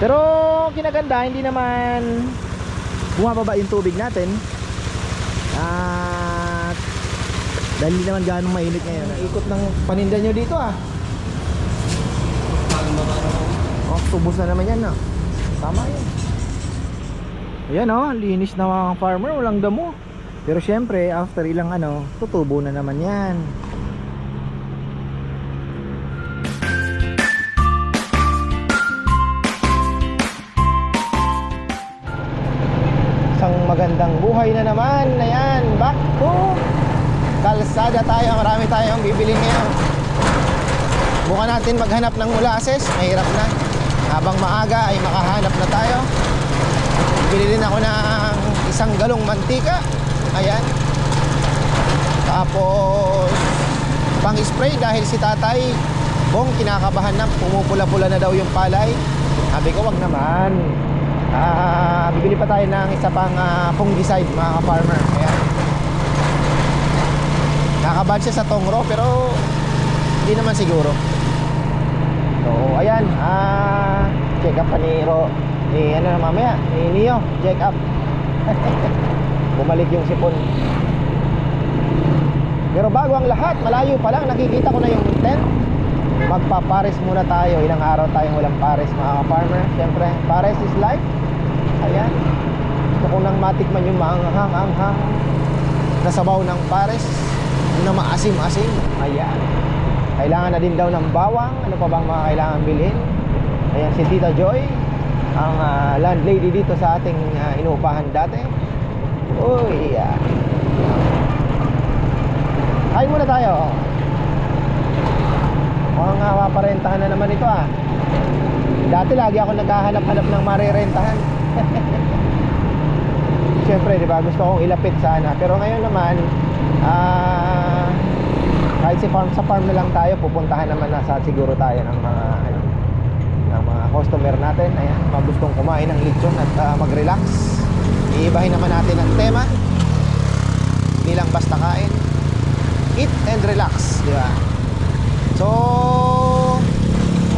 Pero kinaganda, hindi naman bumababa yung tubig natin. At dahil hindi naman ganong mainit ngayon. Ang ikot ng paninda nyo dito ah. Oh, tubos na naman yan ah. Tama yan. Ayan oh, linis na mga farmer, walang damo. Pero syempre, after ilang ano, tutubo na naman yan. Magandang buhay na naman. Ayan, back to kalsada tayo. Marami tayong bibili ngayon. Bukan natin maghanap ng molasses. Mahirap na. Habang maaga ay makahanap na tayo. Bili din ako ng isang galong mantika. Ayan. Tapos pang spray dahil si tatay Bong kinakabahan na pumupula-pula na daw yung palay. Sabi ko wag naman. Ah, bibili pa tayo ng isa pang ah, fungicide mga ka-farmer. Ayan. Nakabad siya sa tongro pero hindi naman siguro. So, ayan. Ah, check up pa ni Ro. Ni ano na mamaya, ni Neo, check up. Bumalik yung sipon. Pero bago ang lahat, malayo pa lang, nakikita ko na yung tent. Magpapares muna tayo. Ilang araw tayong walang pares mga farmer. Siyempre, pares is life. Ayan. Gusto ko nang matikman yung maanghang-anghang na sabaw ng pares na maasim-asim. Ayan. Kailangan na din daw ng bawang. Ano pa bang mga kailangan bilhin? Ayan si Tita Joy, ang ah, landlady dito sa ating ah, inuupahan dati. Uy, yeah. Kain muna tayo. Mukhang nga maparentahan na naman ito ah. Dati lagi ako naghahanap-hanap ng marirentahan. Siyempre, di ba, gusto kong ilapit sana. Pero ngayon naman, ah, kahit si farm, sa farm na lang tayo, pupuntahan naman na sa siguro tayo ng mga, ano, ng mga customer natin. Ayan, mga gustong kumain ng lechon at ah, mag-relax. Iibahin naman natin ang tema. Hindi lang basta kain. Eat and relax, di ba? So, oh,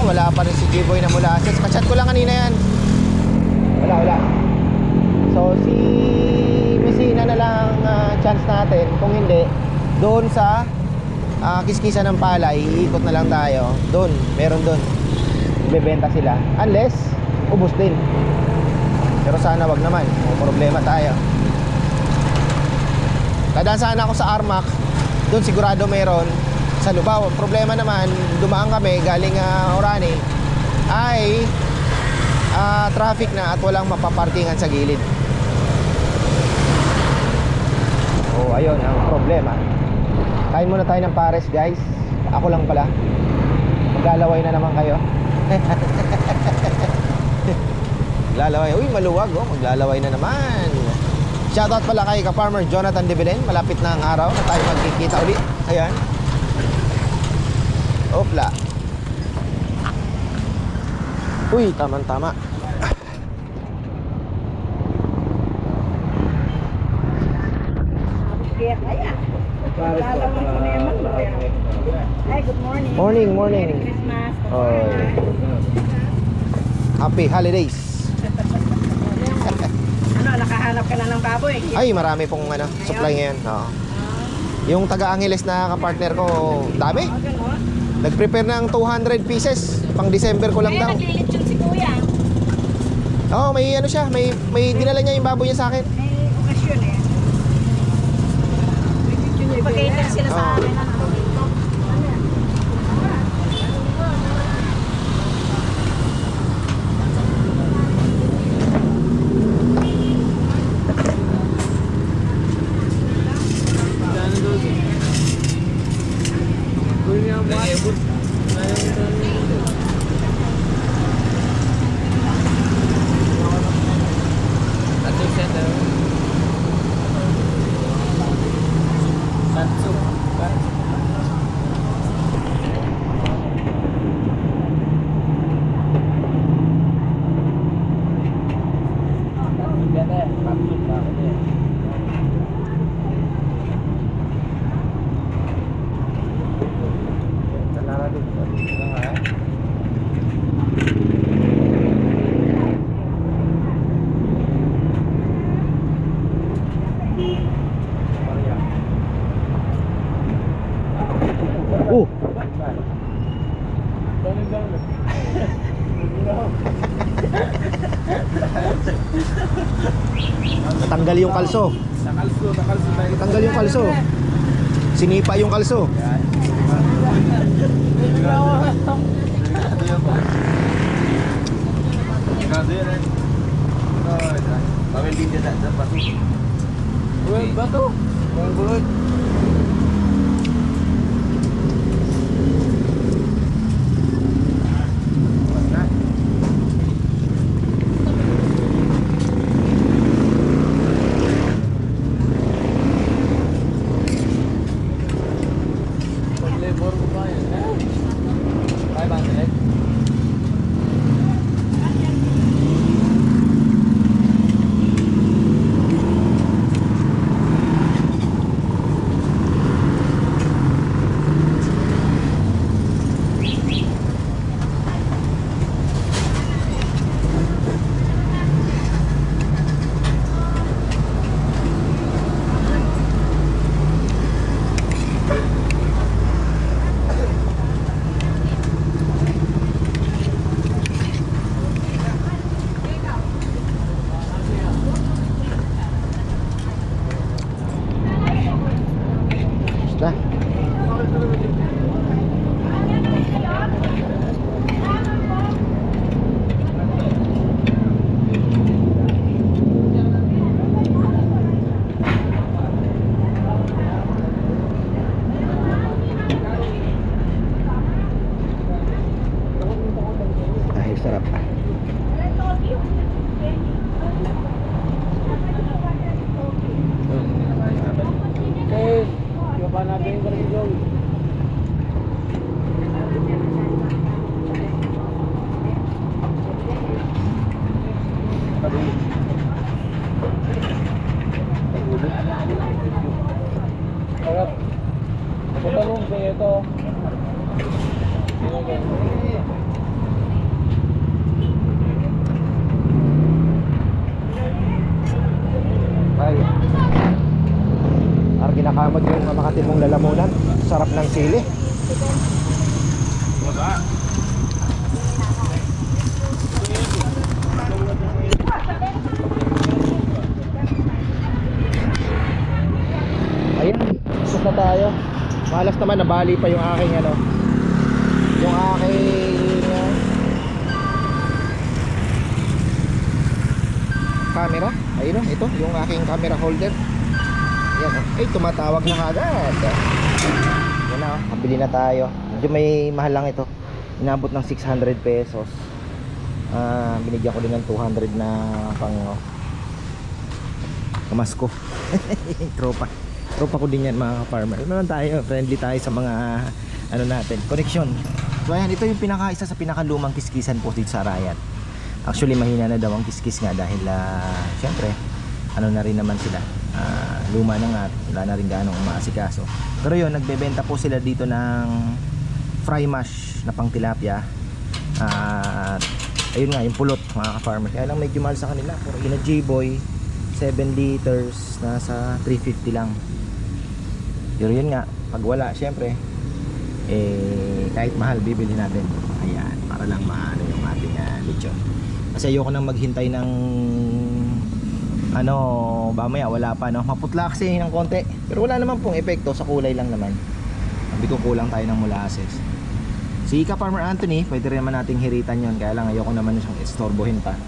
wala pa rin si G-Boy na molasses. Kachat ko lang kanina yan. Wala, wala. So, si Messina na lang ah, chance natin. Kung hindi, doon sa ah, kiskisa ng palay, iikot na lang tayo. Doon, meron doon. Bebenta sila. Unless, ubos din. Pero sana wag naman. May problema tayo. Kadaan sana ako sa Armac. Doon sigurado mayroon. Sa Lubao. Problema naman, dumaan kami galing ah, Orani. Ay ah, traffic na at walang mapaparkingan sa gilid. Oh, ayun ang problema. Kain muna tayo ng pares, guys. Ako lang pala. Maglalaway na naman kayo. Maglalaway. Uy, maluwag oh. Maglalaway na naman. Shoutout pala kay ka-farmer Jonathan De Belen. Malapit na ang araw na tayo magkikita ulit. Ayan. Opla. Uy, good morning. Morning. Oy. Happy holidays. Ano, nakahanap ka na ng baboy? Ay, marami pong ano, supply ngayon. Oo. Yung taga Angeles na kapartner ko, dami. Oh? Nag-prepare ng 200 pieces. Pang December ko lang Kaya daw. naglilitsyon si kuya. Oo, may ano siya, may may dinala niya yung baboy niya sa akin. May okasyon eh. Pag-cater sila sa Oo. amin. Ano? Yung kalso. Nakalso, nakalso tayo. Tanggal yung kalso. Sinipa yung kalso. Bawal din dyan sa paso. Well, bato. Well, bulot. Labor ko ba yan? Ay, bang Basta. Ay, sarap. Okay, yung pa natin yung karigong. Harap. Patalong kayo ito. Ay. Ang ginakamag yung mga Makati mong lalamunan. Sarap ng sili. Ayan, sus na tayo. Malas naman, nabali pa yung aking ano. Yung aking uh, camera. Ayun oh, ito, yung aking camera holder. Yan oh. Ay, tumatawag na agad. Yan na oh, kabili na tayo. Medyo may mahal lang ito. Inabot ng 600 pesos. Ah, binigyan ko din ng 200 na pang oh, kamasko. Tropa. Tropa ko din yan mga farmer. Ano naman tayo, friendly tayo sa mga ano natin, connection. So ayan, ito yung pinaka isa sa pinakalumang kiskisan po dito sa Arayat. Actually mahina na daw ang kiskis nga dahil ah, syempre ano na rin naman sila. Ah, luma na nga, wala na rin gaano umaasikaso. Pero yun, nagbebenta po sila dito ng fry mash na pang tilapia. At ayun nga, yung pulot mga ka-farmer. Kaya lang medyo mahal sa kanila. Pero yun na J-Boy, 7 liters, nasa 350 lang. Pero yun nga, pag wala, syempre, eh, kahit mahal, bibili natin. Ayan, para lang maano yung ating uh, lechon. Kasi ayoko nang maghintay ng ano, mamaya wala pa no. Maputla kasi ng konti. Pero wala naman pong epekto sa kulay lang naman. Sabi ko kulang tayo ng molasses. Si Ika Farmer Anthony, pwede rin naman nating hiritan yon Kaya lang ayoko naman siyang istorbohin pa.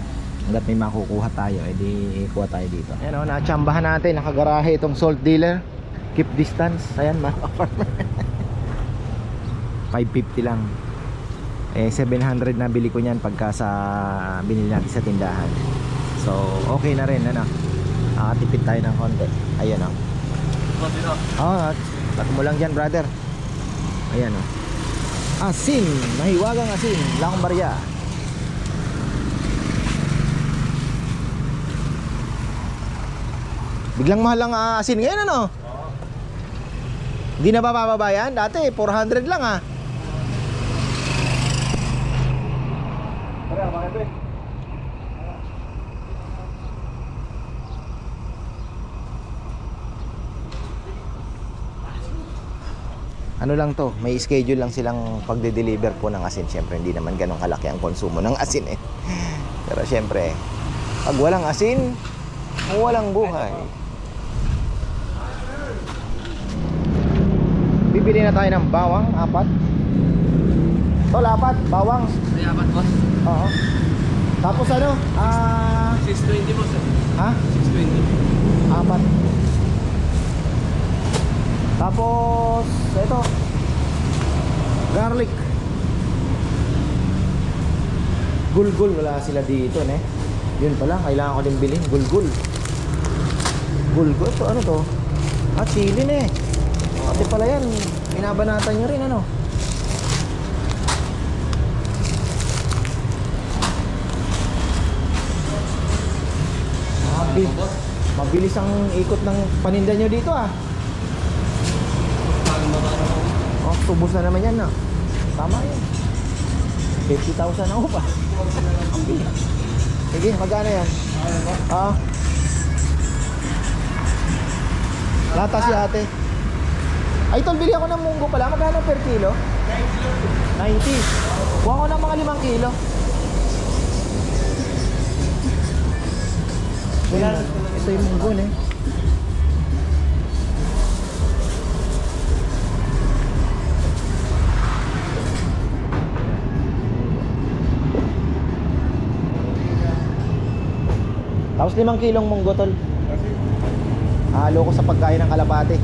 Hanggat may makukuha tayo, edi kuha tayo dito. Ayan o, natsambahan natin, nakagarahe itong salt dealer. Keep distance. Ayan mga farmer. 550 lang. Eh 700 na bili ko niyan pagka sa binili natin sa tindahan. So, okay na rin ano. Nakatipid tayo ng konti. Ayan o. Oh, at mo lang dyan, brother. Ayan o. Asin, mahiwagang asin, lakong barya. Biglang mahal ang ah, asin ngayon ano? Hindi na ba bababa yan? Dati 400 lang ah. ano lang to, may schedule lang silang pagde-deliver po ng asin. Siyempre, hindi naman ganun kalaki ang konsumo ng asin eh. Pero siyempre, pag walang asin, walang buhay. Bibili na tayo ng bawang, apat. Tol, apat, bawang. May apat boss. Oo. Tapos ano, ah, 620 boss. ha? 620. Apat. Tapos, ito. Garlic. Gulgul, wala sila dito, ne? Yun pala, kailangan ko din bilhin. Gulgul. Gulgul, ito ano to? Ah, chili, ne. Ate pala yan. Binabanatan nyo rin, ano? Mabilis, mabilis ang ikot ng paninda nyo dito, ah. Oh, tubos na naman yan, no? Tama yan. 50,000 na upa. Sige, magkano yan? Ah. Lata si ate. Ay, tol, bili ako ng munggo pala. Magkano per kilo? 90. Kuha ko ng mga 5 kilo. Wala. Ito yung munggo, eh. Tapos limang kilong munggo tol. Halo ko sa pagkain ng kalapate.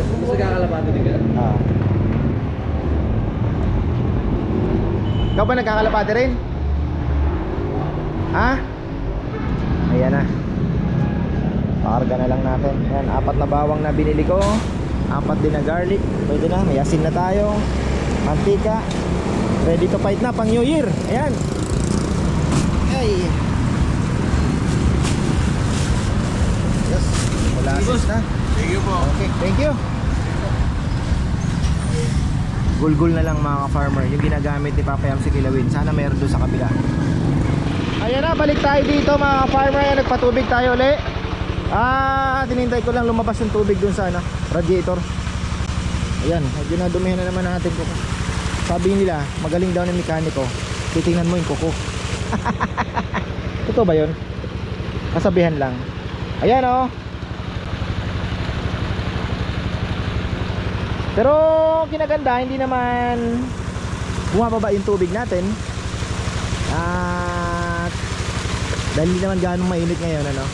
Gusto kakalapati din ka? Ah. Ikaw ba nagkakalapate rin? Ha? Ayan na. Pakarga na lang natin. Ayan, apat na bawang na binili ko. Apat din na garlic. Pwede na. May asin na tayo. Mantika. Ready to fight na pang New Year. Ayan. Ay. Yes. Wala asis na. Thank you po. Okay, thank you. Gulgul na lang mga farmer yung ginagamit ni Papa Yam si Kilawin. Sana meron doon sa kabila. Ayan na, balik tayo dito mga farmer. Ayan, nagpatubig tayo uli. Ah, tinintay ko lang lumabas yung tubig doon sa ano, radiator. Ayan, medyo na dumihan na naman natin kuko. Sabi nila, magaling daw ng mekaniko. Titingnan mo yung kuko. Totoo ba yun? Kasabihan lang. Ayan oh. Pero kinaganda, hindi naman bumababa yung tubig natin. At dahil hindi naman ganong mainit ngayon, ano.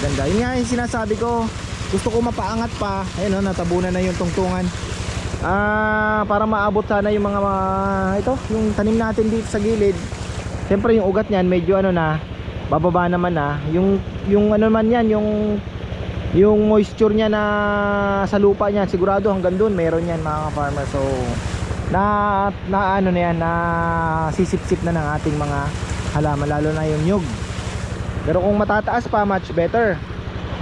Ganda. Yun nga yung sinasabi ko. Gusto ko mapaangat pa. Ayun, no, natabunan na yung tungtungan. Ah, para maabot sana yung mga ito, yung tanim natin dito sa gilid. Siyempre yung ugat niyan medyo ano na, bababa naman na. Yung yung ano man yan, yung yung moisture niya na sa lupa niya sigurado hanggang doon meron yan mga farmer so na, na ano na yan na sisip-sip na ng ating mga halaman lalo na yung nyug. Pero kung matataas pa much better.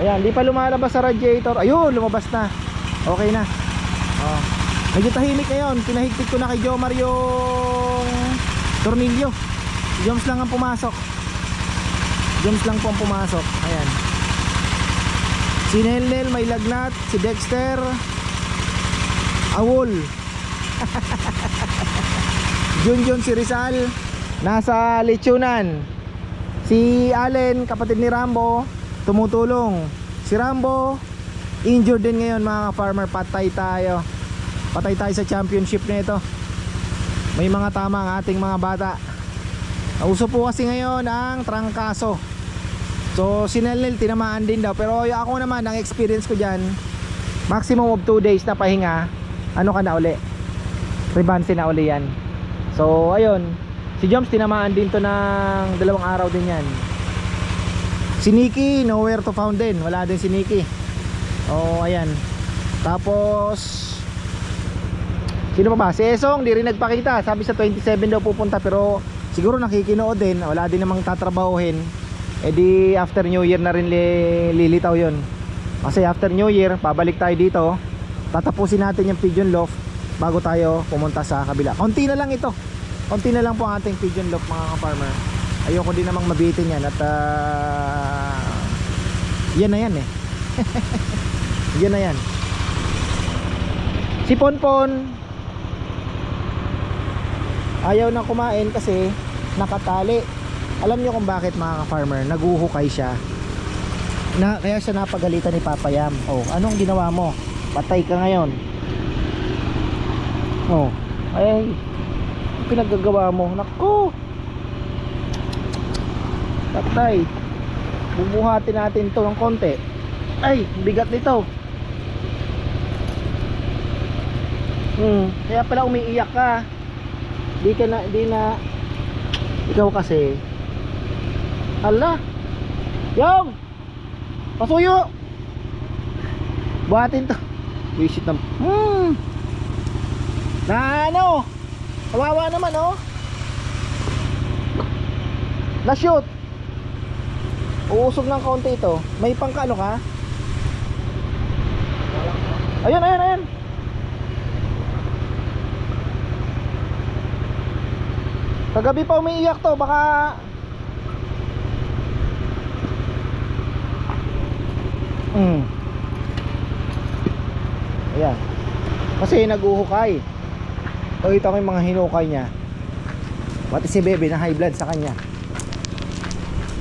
Ayan di pa lumalabas sa radiator. Ayun lumabas na. Okay na. Oh. medyo tahimik ngayon. Pinahigpit ko na kay Jomar yung tornilyo. Joms lang ang pumasok. Joms lang po ang pumasok. Ayan Si Nelnel may lagnat, si Dexter Awol. Junjun si Rizal nasa lechonan. Si Allen, kapatid ni Rambo, tumutulong. Si Rambo injured din ngayon mga farmer, patay tayo. Patay tayo sa championship na ito. May mga tama ang ating mga bata. Nauso po kasi ngayon ang trangkaso. So si Nelnel tinamaan din daw. Pero ako naman ang experience ko diyan maximum of 2 days na pahinga ano ka na uli? Rebanse na uli yan. So ayun. Si Joms tinamaan din to ng dalawang araw din yan. Si Nikki nowhere to found din. Wala din si Nikki. Oh ayan. Tapos sino pa ba? Si Esong di rin nagpakita. Sabi sa 27 daw pupunta pero siguro nakikinood din. Wala din namang tatrabahuhin di after New Year na rin li- lilitaw yon kasi after New Year pabalik tayo dito. Tatapusin natin yung pigeon loft bago tayo pumunta sa kabila. Konti na lang ito. Konti na lang po ang ating pigeon loft mga ka-farmer. Ayoko din namang mabitin yan at ah, yan na yan eh. Yan na yan. Si Ponpon. Ayaw na kumain kasi nakatali. Alam niyo kung bakit mga ka-farmer, naguhukay siya. Na, kaya siya napagalitan ni Papa Yam. Oh, anong ginawa mo? Patay ka ngayon. Oh, ay, pinaggagawa mo. Nako! Patay. Bubuhatin natin to ng konti. Ay, bigat nito. Hmm, kaya pala umiiyak ka. Di ka na, di na, ikaw kasi, Hala, Yung! Pasuyo! Buhatin to. Visit na, hmm. Na ano? Kawawa naman oh. Na-shoot. Uusog ng kaunti ito. May pangkano ka? Ayun, ayun, ayun. Kagabi pa umiiyak to, baka Hmm. Ayan. Kasi naguhukay. Pakita ko yung mga hinukay niya. Pati si Bebe na high blood sa kanya.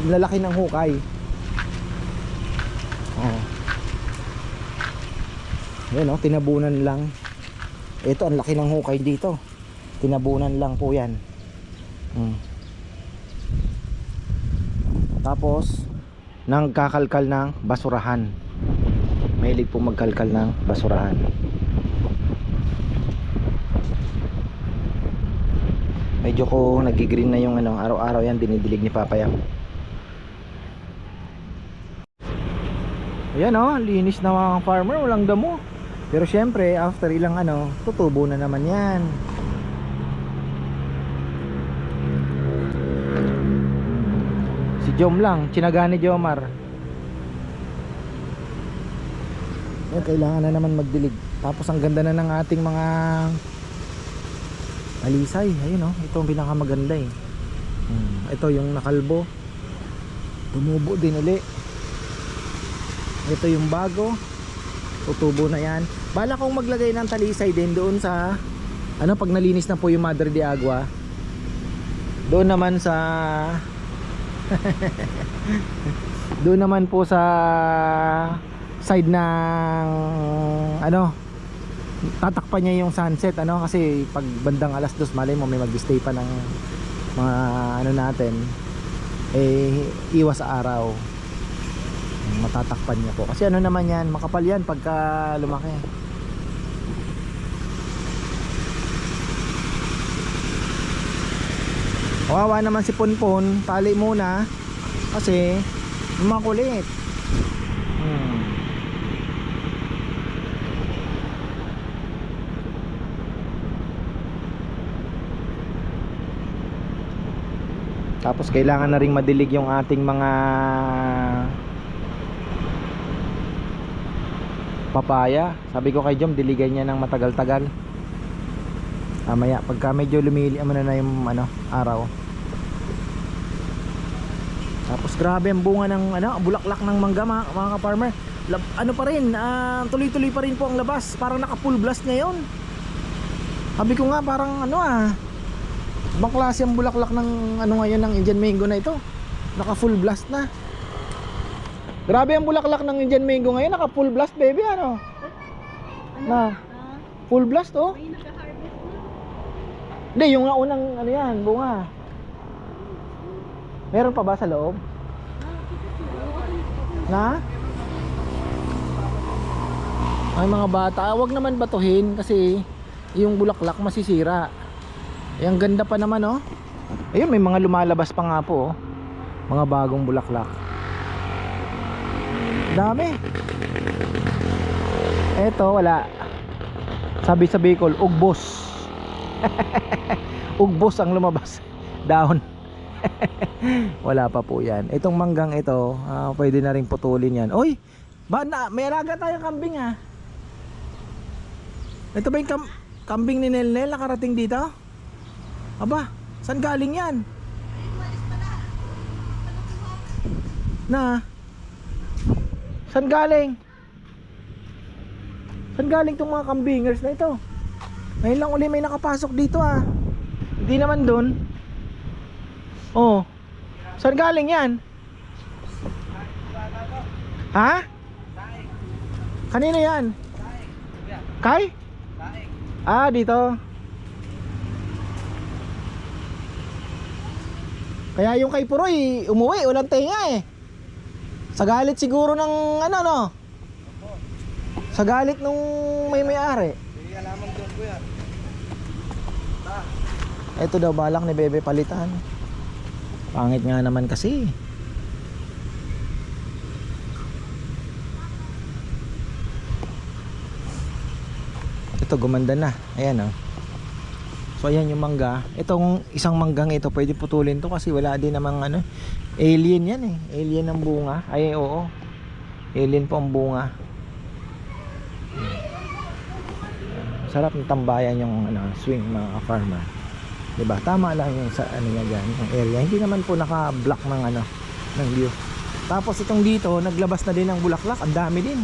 Lalaki ng hukay. Oh. Yan oh, tinabunan lang. Ito ang laki ng hukay dito. Tinabunan lang po 'yan. Hmm. Tapos nang kakalkal ng basurahan. Mahilig po magkalkal ng basurahan. Medyo ko nagigreen na yung ano, araw-araw yan dinidilig ni Papa Yam. Ayan oh, linis na mga farmer, walang damo. Pero syempre, after ilang ano, tutubo na naman yan. Si Jom lang, tsinaga ni Jomar. Ayan, kailangan na naman magdilig. Tapos ang ganda na ng ating mga alisay. Ayun oh, ito ang pinakamaganda eh. Hmm, ito yung nakalbo. Tumubo din uli. Ito yung bago. Tutubo na yan. Bala kong maglagay ng talisay din doon sa ano pag nalinis na po yung Madre de Agua. Doon naman sa doon naman po sa side ng ano tatakpan niya yung sunset ano kasi pag bandang alas dos malay mo may mag-stay pa ng mga ano natin eh iwas sa araw. Matatakpan niya po. Kasi ano naman yan makapal yan pagka lumaki. Kawawa naman si Ponpon tali muna. Kasi makulit. Hmm. Tapos kailangan na ring madilig yung ating mga papaya. Sabi ko kay Jom, diligan niya ng matagal-tagal. Mamaya, pagka medyo lumili, ano na yung ano, araw. Tapos grabe ang bunga ng ano, bulaklak ng mangga mga, mga ka-farmer. Ano pa rin, ah, tuloy-tuloy pa rin po ang labas. Parang naka full blast ngayon. Sabi ko nga parang ano ah, Ibang klase ang bulaklak ng ano ngayon ng Indian mango na ito. Naka full blast na. Grabe ang bulaklak ng Indian mango ngayon, naka full blast baby ano. Na full blast oh. Hindi, yung unang ano yan, bunga. Meron pa ba sa loob? Na? Ay mga bata, wag naman batuhin kasi yung bulaklak masisira. Eh, ganda pa naman oh. Ayun, may mga lumalabas pa nga po oh. Mga bagong bulaklak. Dami. Eto, wala. Sabi sa Bicol, ugbos. ugbos ang lumabas. Dahon. wala pa po yan. Itong manggang ito, ah, pwede na rin putulin yan. Oy, may alaga tayong kambing ah. Ito ba yung kam- kambing ni Nelnel nakarating dito? Aba, saan galing yan? Na? Saan galing? Saan galing tong mga kambingers na ito? Ngayon lang uli may nakapasok dito ah. Hindi naman doon. Oh. Saan galing yan? Ha? Kanino yan? Kay? Ah, dito. Kaya yung kay Puroy, umuwi, ulang tenga eh. Sa galit siguro ng ano no? Sa galit nung may may-ari. Ito daw balak ni Bebe palitan. Pangit nga naman kasi. Ito gumanda na. Ayan oh. So ayan yung mangga. Itong isang manggang ito pwede putulin to kasi wala din namang ano. Alien yan eh. Alien ang bunga. Ay oo. Alien po ang bunga. Sarap ng tambayan yung ano, swing mga farmer. 'Di ba? Tama lang yung sa ano niya diyan, yung area. Hindi naman po naka-block ng ano ng view. Tapos itong dito, naglabas na din ng bulaklak. Ang dami din.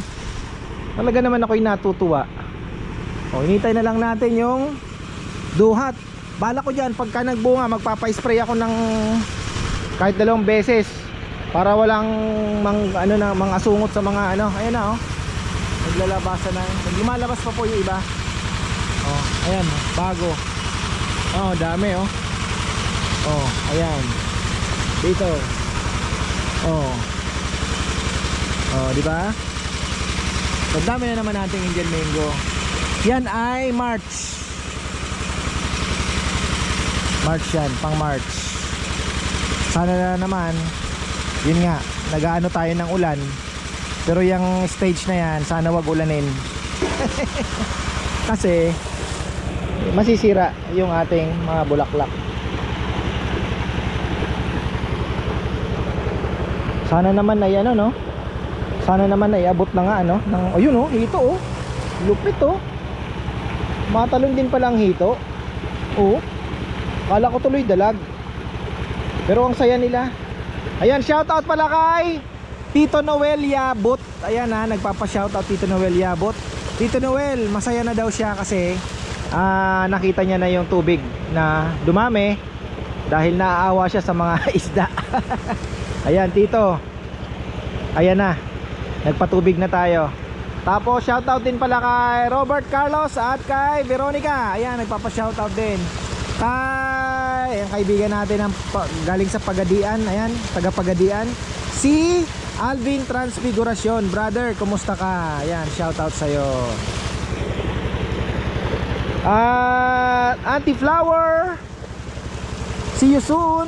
Talaga naman ako'y natutuwa. O, hinintay na lang natin yung duhat. Bala ko diyan pagka nagbunga, magpapa-spray ako ng kahit dalawang beses para walang mang, ano na mga asungot sa mga ano. Ayan na oh. Naglalabasan na. Lumalabas pa po yung iba. Oh, ayan, bago. Oh, dami oh. Oh, ayan. Dito. Oh. Oh, di ba? So, dami na naman nating Indian mango. Yan ay March. March yan, pang March. Sana na naman, yun nga, nagaano tayo ng ulan. Pero yung stage na yan, sana wag ulanin. Kasi, masisira yung ating mga bulaklak. Sana naman ay ano no? Sana naman ay abot na nga ano ng ayun oh, hito oh. Lupit oh. Matalon din pala ang hito. Oh. Kala ko tuloy dalag. Pero ang saya nila. Ayan, shoutout pala kay Tito Noel Yabot. Ayan ha, nagpapa-shoutout Tito Noel Yabot. Tito Noel, masaya na daw siya kasi ah, nakita niya na yung tubig na dumami dahil naaawa siya sa mga isda. Ayan, Tito. Ayan na. Nagpatubig na tayo. Tapos shoutout din pala kay Robert Carlos at kay Veronica. Ayan, nagpapa-shoutout din. Kay ang kaibigan natin ng pa- galing sa Pagadian, ayan, taga Pagadian. Si Alvin Transfiguration, brother, kumusta ka? Ayan, shoutout sa iyo. At Auntie Flower, see you soon.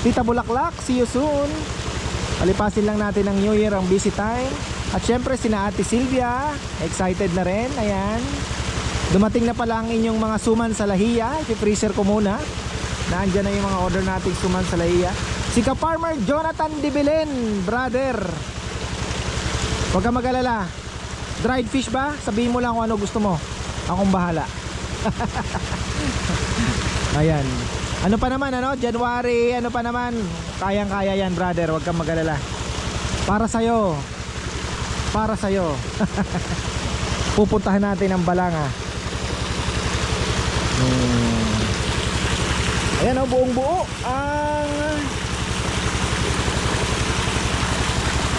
Tita Bulaklak, see you soon. Palipasin lang natin ang New Year, ang busy time. At syempre, sina Ate Silvia, excited na rin. Ayan. Dumating na pala ang inyong mga suman sa lahiya. I-freezer ko muna. Naandyan na yung mga order nating suman sa lahiya. Si ka-farmer Jonathan de Belen, brother. Huwag ka mag-alala. Dried fish ba? Sabihin mo lang kung ano gusto mo. Akong bahala. Ayan. Ano pa naman ano? January, ano pa naman? Kayang-kaya yan, brother. Huwag kang mag-alala. Para sa'yo. Para sa'yo. Pupuntahan natin ang Balanga. Hmm. Ayan o, buong buo ang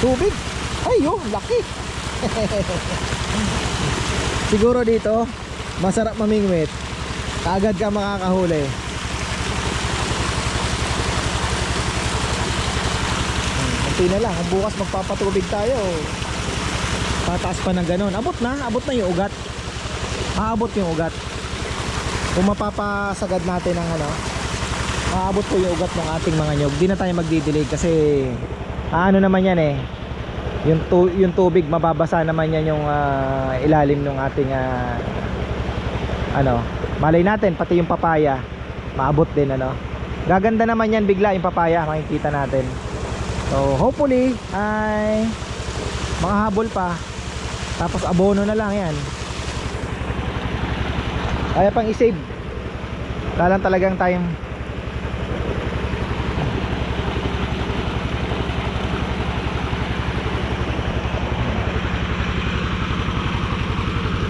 tubig. Ay, oh, laki. Siguro dito, masarap mamingwit. Kaagad ka makakahuli. Hmm, Kunti na lang. Bukas magpapatubig tayo, tataas pa ng ganon. Abot na, abot na yung ugat. Maabot yung ugat. Kung mapapasagad natin ang ano, maabot po yung ugat ng ating mga nyog. Di na tayo magdidilig kasi ano naman yan eh. Yung, tu yung tubig mababasa naman yan yung ah, ilalim ng ating ah, ano, malay natin pati yung papaya maabot din ano. Gaganda naman yan bigla yung papaya makikita natin. So hopefully ay mga habol pa tapos abono na lang yan kaya pang i-save wala lang talagang time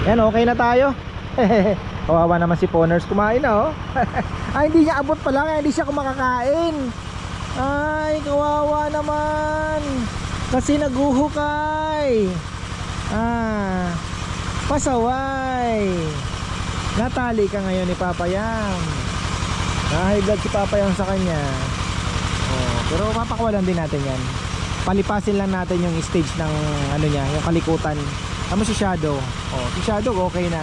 Yan, okay na tayo. Kawawa naman si Poners kumain na oh. Ay, hindi niya abot pala kaya hindi siya kumakakain. Ay, kawawa naman. Kasi naguhukay. Ah, pasaway. Natali ka ngayon ni Papa Yam. Nahigad blood si Papa Yam sa kanya. Oh, pero papakawalan din natin yan. Palipasin lang natin yung stage ng ano niya, yung kalikutan. Tama si Shadow. Oh, si Shadow okay na.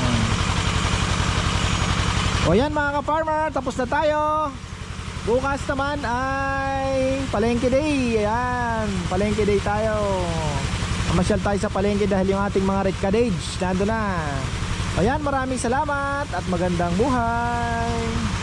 Hmm. O yan mga ka-farmer, tapos na tayo. Bukas naman ay Palengke Day. Ayan, Palengke Day tayo. Mamasyal tayo sa Palengke dahil yung ating mga red cabbage nando na. Ayan, maraming salamat at magandang buhay.